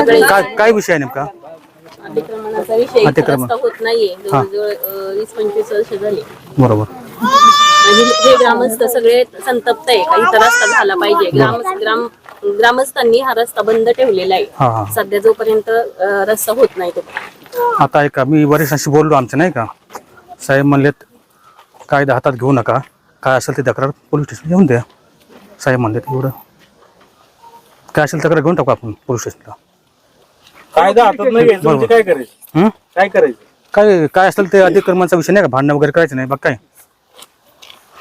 सगळे काय काय विषय आहे नेमका? अतिक्रमणाचा विषय इथं अतिक्रमण. रस्ता होत नाहीये. जवळजवळ अं, वीस पंचवीस वर्ष झाली. बरोबर. आणि हे ग्रामस्थ सगळे संतप्त आहे. का इथं रस्ता झाला पाहिजे. ग्राम ग्राम ग्रामस्थांनी हा रस्ता बंद ठेवलेला हा, हा. आहे सध्या जोपर्यंत अं, रस्ता होत नाही तो. आता ऐका मी वरिष्ठांशी बोललो आमच्या नाही का? साहेब म्हणलेत कायदा हातात घेऊ नका. काय असेल ते तक्रार पोलीस स्टेशन घेऊन द्या. साहेब म्हणलेत एवढं. काय असेल तक्रार घेऊन टाकू आपण पोलीस स्टेशनला. कायदा हातात नाही घ्यायचं म्हणजे काय करायचं? हं? काय करायचं? काय काय असेल ते अतिक्रमणाचा विषय नाही का? भांडणं वगैरे करायचं नाही बघ काय.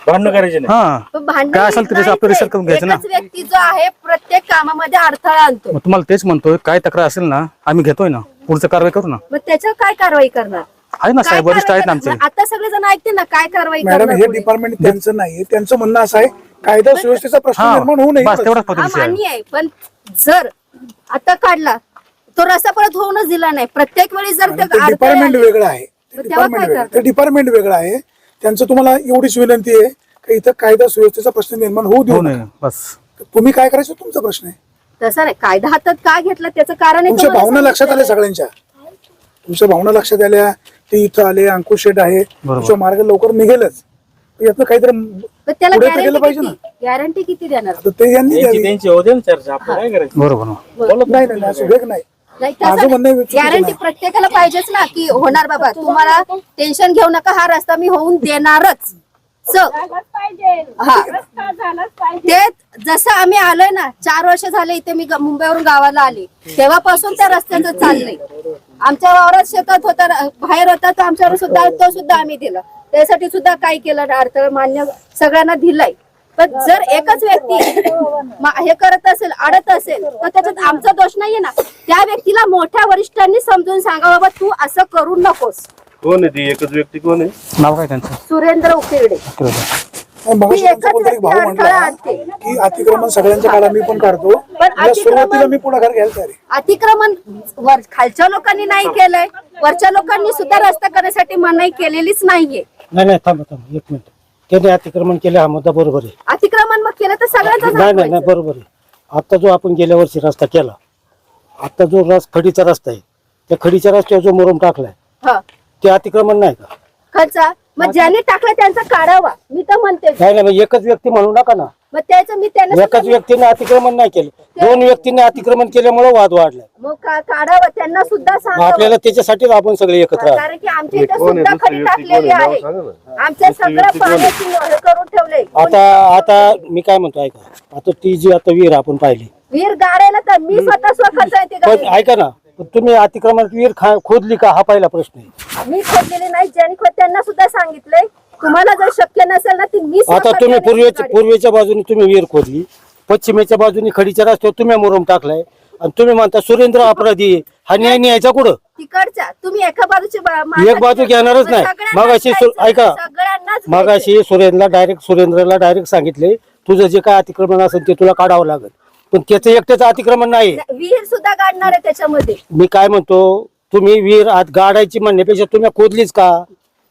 भांडणं करायचे नाही? हा. पण भांडण काय असेल ते त्याचं आपलं रिसर्च करून घ्यायचं ना. एकच व्यक्ती जो आहे प्रत्येक कामामध्ये अडथळा आणतो मग तुम्हाला तेच म्हणतोय काय तक्रार असेल ना आम्ही घेतोय ना पुढचं कारवाई करू ना. मग त्याच्यावर काय कारवाई करणार? आहे ना साहेब वरिष्ठ आहेत ना आमचे? आता सगळे जण ऐकते ना काय कारवाई मॅडम करणार हे? डिपार्टमेंट त्यांचं नाही त्यांचं म्हणणं असं आहे कायदा सुव्यवस्थेचा प्रश्न हा. निर्माण होऊ नये. तेवढाच फक्त हा विषय आहे. मान्य आहे. पण जर आता काढला तो रस्ता परत होऊनच दिला नाही. प्रत्येक वेळी जर ते अडथळे डिपार्टमेंट आले, वेगळं आहे. तेव्हा डिपार्टमेंट काय वेगळं करणार? ते डिपार्टमेंट वेगळं आहे. त्यांचं तुम्हाला एवढीच विनंती आहे की इथं कायदा सुव्यवस्थेचा प्रश्न निर्माण होऊ देऊ हो नये बस. तुम्ही काय करायचं? तुमचा प्रश्न आहे. तसं नाही. कायदा हातात का घेतला? त्याचं कारण आहे तुमच्या भावना लक्षात आल्या सगळ्यांच्या. तुमच्या भावना लक्षात आल्या. ते इथं आले अंकुश शेट आहे. बरोबर. तुमचा मार्ग लवकर निघेलच. यातनं काहीतरी त्याला पुढे तर गेलं गॅरंटी पाहिजे ना. किती? गॅरंटी किती देणार? आता ते यांनी त्यांची द्यावी. त्यांची होते ना चर्चा आपण काय करायचं? बरोबर बोलत नाही नाही नाही, असं वेग नाही. गॅरंटी. प्रत्येकाला पाहिजेच ना की होणार बाबा तुम्हाला टेन्शन घेऊ नका हा रस्ता मी होऊन देणारच. हा. ते जसं आम्ही आलोय ना चार वर्ष झाले इथे मी मुंबईवरून गावाला आले. तेव्हापासून त्या रस्त्याचं चाललंय. आमच्या वावरात शेतात होता बाहेर होता तो आमच्यावर सुद्धा तो सुद्धा आम्ही दिला. त्यासाठी सुद्धा काय केलं अर्थ मान्य सगळ्यांना दिलाय. पण जर एकच व्यक्ती मा- हे करत असेल अडत असेल तर त्याच्यात आमचा दोष नाहीये ना. त्या व्यक्तीला मोठ्या वरिष्ठांनी समजून सांगा बाबा तू असं करू नकोस. कोण आहे ती? एकच व्यक्ती कोण आहे? नाव काय त्यांचं? सुरेंद्र उकिरडे ती एकच व्यक्ती अडथळा आणते. की अतिक्रमण सगळ्यांच्या काळात मी पण काढतो. या अतिक्रमण- सुरुवातीला मी पुढाकार घ्यायला तयार आहे. अतिक्रमण वर खालच्या लोकांनी नाही केलंय. वरच्या लोकांनी सुद्धा रस्ता करण्यासाठी मनाई केलेलीच नाहीये. नाही नाही थांबा थांबा. एक मिनिट. त्याने अतिक्रमण केलं हा मुद्दा बरोबर आहे. अतिक्रमण मग केलं तर सगळ्यांचा नाही नाही नाही बरोबर आहे. आता जो आपण गेल्या वर्षी रस्ता केला आता जो रस खडीचा रस्ता आहे त्या खडीच्या रस्त्यावर जो मुरुम टाकलाय ते अतिक्रमण नाही का? खर्चा मग ज्यांनी टाकला त्यांचा काढावा. मी तर म्हणते. नाही नाही मग एकच व्यक्ती म्हणू नका ना. मग त्याचं मी त्यांना एकाच व्यक्तीने अतिक्रमण नाही केलं. दोन व्यक्तींनी अतिक्रमण केल्यामुळे वाद वाढलाय. मग का- काढावं? त्यांना सुद्धा मग सांगावं आपल्याला त्याच्यासाठीच आपण सगळे एकत्र आलो. कारण की आमच्या इथे सुद्धा खडी टाकलेली आहे? आमच्या सगळं पाण्याची हे करून ठेवले. आता आता मी काय म्हणतो ऐका. आता ती जी आता विहीर आपण पाहिली. वीर गाडायला तर मी स्वतः स्वखर्च आहे ती पण गाडी. ऐका ना पण तुम्ही अतिक्रमण विहीर खा- खोदली का? हा पहिला प्रश्न आहे. मी खोदलेली नाही ज्यांनी खोद त्यांना सुद्धा सांगितलंय. तुम्हाला जर शक्य नसेल ना ती मी आता स्वखर्चाने तुम्ही ती पूर्वेच्या गाडी- पूर्वेच्या बाजूने तुम्ही विहीर खोदली. पश्चिमेच्या बाजूने खडीच्या रस्त्यावर तुम्ही मुरुम टाकलाय. आणि तुम्ही म्हणता सुरेंद्र अपराधी. हा न्याय न्यायचा कुठं तिकडच्या तुम्ही एका बाजूची बा- एक बाजू घेणारच नाही सगळ्यांनाच मगाशी सु- घ्यायचं. ऐका सगळ्यांनाच मगाशी सुरेंद्रला डायरेक्ट सुरेंद्रला डायरेक्ट सांगितले तुझं जे काय अतिक्रमण असेल ते तुला काढावं लागेल पण त्याचं एकट्याचं अतिक्रमण नाही. विहीर सुद्धा काढणार आहे त्याच्यामध्ये मी काय म्हणतो तुम्ही विहीर आत गाडायची म्हणण्यापेक्षा तुम्ही खोदलीच का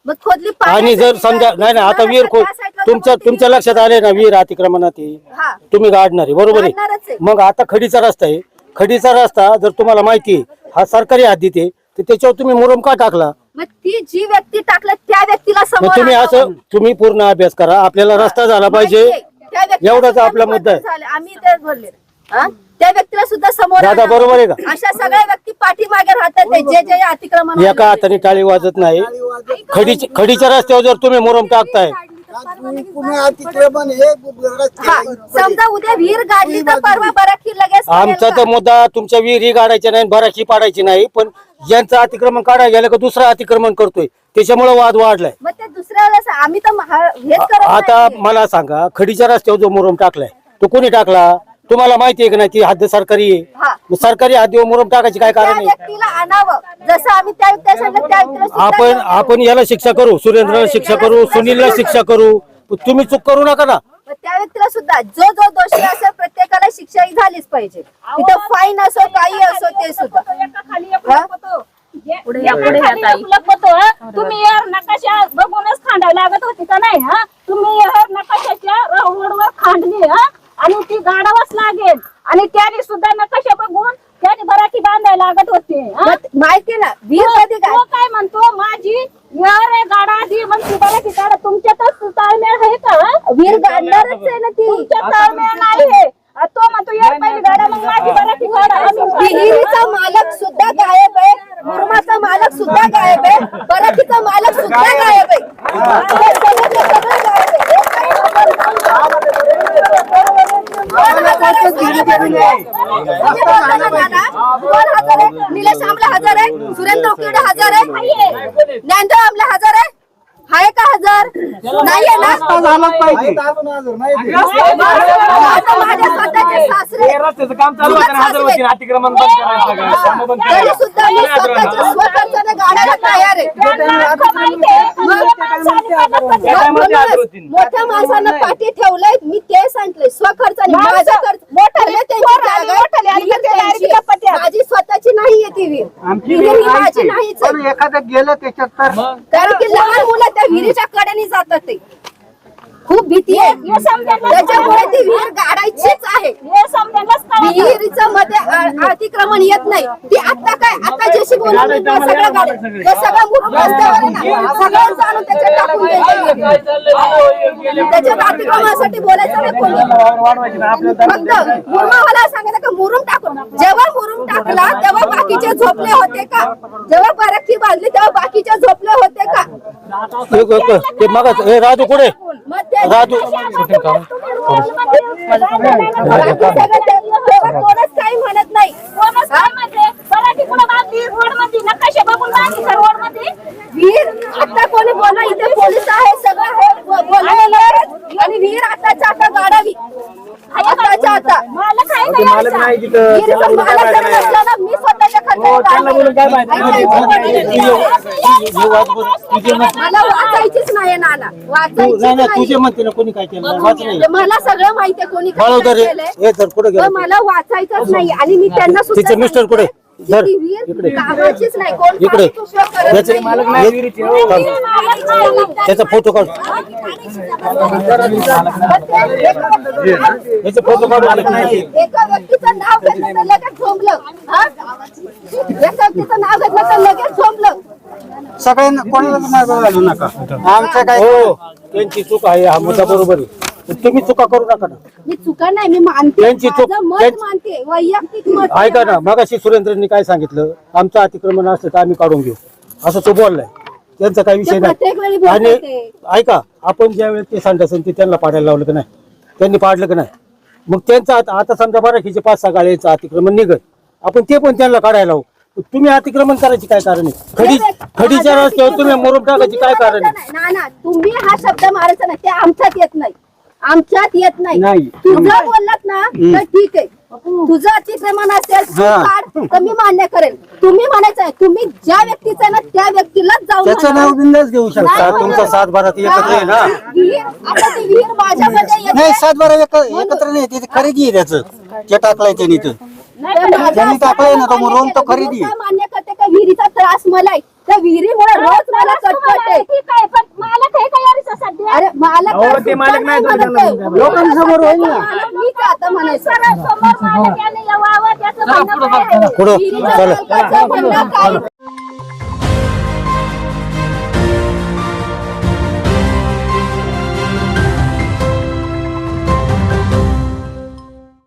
मग खोदली आणि जर समजा? नाही नाही आता विहीर खोद त्या साईडला तुमच्या. तुमच्या लक्षात आले ना विहीर अतिक्रमणात आहे. हा तुम्ही गाडणार आहे बरोबर गाडणारच आहे. मग आता खडीचा रस्ता आहे खडीचा रस्ता जर तुम्हाला माहिती आहे हा सरकारी हद्दीत आहे तर त्याच्यावर तुम्ही मुरुम का टाकला मग ती जी व्यक्ती टाकलं त्या व्यक्तीला मग समोर तुम्ही आणावं. असं तुम्ही पूर्ण अभ्यास करा आपल्याला रस्ता झाला पाहिजे माहितीये. त्या व्यक्तीला एवढाच सुद्धा आपला मुद्दा आहे. झाले. आम्ही तेच बोलले हा? त्या व्यक्तीला सुद्धा समोर दादा, आणावं. बरोबर आहे का? अशा सगळ्या व्यक्ती पाठीमागे राहतात ते जे जे अतिक्रमण एका हाताने टाळी वाजत नाही खडीची खडीच्या रस्त्यावर जर तुम्ही मुरुम टाकताय हा. समजा उद्या विहीर गाडली तर परवा बराकी लगेच आमचा तर? मुद्दा तुमच्या विहिरी काढायच्या नाही बराची पाडायची नाही पण ज्यांचं अतिक्रमण काढायला गेलं का दुसरं अतिक्रमण करतोय त्याच्यामुळे वाद वाढलाय मग ते आम्ही तर महा- हेच करत आता नाहीये. मला सांगा खडीच्या रस्त्यावर जो मुरुम टाकलाय तो कोणी टाकला तुम्हाला माहिती आहे की नाही ती हद्द सरकारी आहे हा. मग सरकारी हद्दीवर मुरुम टाकायची काय त्या कारण आहे व्यक्तीला आणावं जसं आम्ही त्या त्या सांगितलं त्या व्यक्तीला सुद्धा आपण आपण याला शिक्षा करू सुरेंद्रला शिक्षा करू सुनीलला शिक्षा करू पण तुम्ही चूक करू नका ना मग त्या व्यक्तीला सुद्धा जो जो दोषी असेल प्रत्येकाला शिक्षा ही झालीच पाहिजे तिथं फाईन असो काही असो ते सुद्धा हा? पुढे या पुढे या ताई तुम्ही यार नकाशा बघूनच खांडायला लागत होती का नाही हा तुम्ही यार नकाशाच्या रोडवर खांडली हा आणि ती गाडावाच लागेल. आणि त्याने सुद्धा नकाशा बघून त्याने बराठी बांधायला लागत होते माहिती ना वीर हो, काय? हो, काय म्हणतो? माझी गाडा गाडा तुमच्यातच ताळमेळ आहे का वीर गाडणारच आहे ना ती. तुमच्यात आता नाही तो म्हणतो यार पहिली गाडा मग माझी गाडा विहिरीचा मालक सुद्धा गायब आहे. मुरमाचा मालक सुद्धा गायब आहे. बराकीचा मालक सुद्धा गायब आहे. निलेश आमला हजार आहे सुरेंद्र उकिरडे हजार आहे ज्ञानदेव आमला हजार आहे आहे का हजार नाहीये ना आता माझ्या स्वतःचे सासरे रस्त्याचं काम चालू होतं ना, हजर होती, अतिक्रमण बंद करायचं का? कामं बंद तरी करायचं. सुद्धा मी स्वतःच्या स्वखर्चाने गाड्याला तयार आहे. मोठ्या माणसानं पाठी ठेवलंय मी ते सांगितलंय स्वखर्चाने माझं- माझं खर्च मोठाले पहिले त्यांची पोर जागा आणि आहे, मोठाले आणि विहीर ते त्यांची डायरेक्ट आहे. कपाट्यात. माझी स्वतःची नाहीये ती विहीर विहीर ही माझी नाहीच. आहे. एखादं गेलं त्याच्यात तर कारण की लहान मुलं त्या विहिरीच्या कडेने जातात ते. खूप भीती आहे. हे समजायला त्याच्यामुळे ती विहीर गाडायचीच आहे. हे समजायलाच कळत नाही. विहिरीचं मध्ये अतिक्रमण येत नाही. ती आता काय आता जशी बोलून सगळं गाडी हे सगळं मुरुम रस्त्यावर आहे ना. सगळं जाणून त्याच्यात टाकून द्यायचं त्याच्यात अतिक्रमणासाठी बोलायचं नाही कोणी वाढवायची ना, आपल्याला फक्त मुरुमावाला मुरुम टाकून जेव्हा मुरुम टाकला तेव्हा बाकीचे झोपले होते का? जेव्हा बरखी बांधली तेव्हा बाकीचे झोपले होते का? राजू कुठे? राजू कोणच काही म्हणत नाही. कोणच काय म्हणते? कुठं बांधली? नकाशे बघून बांधली आता कोणी बोला इथे पोलीस आहे सगळं आहे ब- बोलायला आहेत. आणि विहीर आताच्या आता गाडावी आताच्या आता मालक? नाही तिथं बोलून काय फायदा ना, हो, त्यांना बोलून काय गाडी फायदा? ऐकायची. मला वाचायचीच नाही नाना वाचायचीच नाही नाही तुझे म्हणते ना कोणी काय केलं वाच नाही मला सगळं माहितीये कोणी काय बाळवतर काय केलंय. हे तर कुठे पण गेलं मला वाचायचंच नाही आणि मी त्यांना सुद्धा तिचे मिस्टर कुठे? धर, इकडे. मालक नाही विहिरीचे, हो. त्याचा फोटो काढ याचे फोटो काढ. मालक नाही एका व्यक्तीचं नाव घेतलं तर लगेच झोंबलं. हा? एका व्यक्तीचं नाव घेतलं तर लगेच झोंबलं. सगळ्यांना कोणाला घालू नका. आमचं काय हो त्यांची चूक आहे हा मुद्दा बरोबर आहे. तुम्ही चुका करू नका ना. मी चुका नाही मी मानते. त्यांची चूक- माझं मत त्यांची- मानते. वैयक्तिक मत ऐका ना मगाशी सुरेंद्रनी काय सांगितलं? आमचं अतिक्रमण असलं तर आम्ही काढून घेऊ. असं तो बोललाय. त्यांचा काही विषय ते प्रत्येक वेळी नाही बोलतात आणि. ऐका आपण ज्या वेळेस ते सांडासन ते त्यांना पाडायला लावलं का नाही? त्यांनी पाडलं का नाही? मग त्यांचं आता आता समजा बराकीचे पाच सहा गाड्यांचं अतिक्रमण निघत आपण ते पण त्यांना काढायला लावू. तुम्ही अतिक्रमण करायची काय कारण आहे? खडी खडीच्या रस्त्यावर तुम्ही मुरुम टाकायची काय कारण आहे? ना ना तुम्ही हा शब्द मारायचा नाही ते आमच्यात येत नाही. आमच्यात येत नाही नाही. तुझं बोललात ना तर ठीक आहे तुझं अतिक्रमण असेल तू हा. काढ, तर मी मान्य करेल तुम्ही म्हणायचं आहे तुम्ही ज्या व्यक्तीचं आहे ना त्या व्यक्तीलाच जाऊन त्याचं म्हणा. नाव बिंदास घेऊ शकता नाही तुमचा. सात बारात एकत्र आहे ना विहीर आता ती विहीर माझ्यामध्ये येते. नाही सात बारा एकत्र नाही ते खरेदी आहे त्याचं ते टाकलाय त्यांनी तर ते माझं त्यांनी टाकलंय ना तो मुरुम तो. खरेदी मी आहे. काय मान्य करते का विहिरीचा त्रास मला आहे त्या विहिरीमुळे रोज मला त्रास कटकट तुम्हाला आहे ठीक आहे, पण मालक आहे का यारीचा सध्या? अरे मला अहो, तर ते सुद्धा मालक नाही आहे. लोकांसमोर होईल ना. मालक मीच आहे आता म्हणायचं सरळ समोर मालक याने यावं, त्याचं म्हणणं काय आहे? पुढं विहिरीच्या चला मालकाचं म्हणणं काय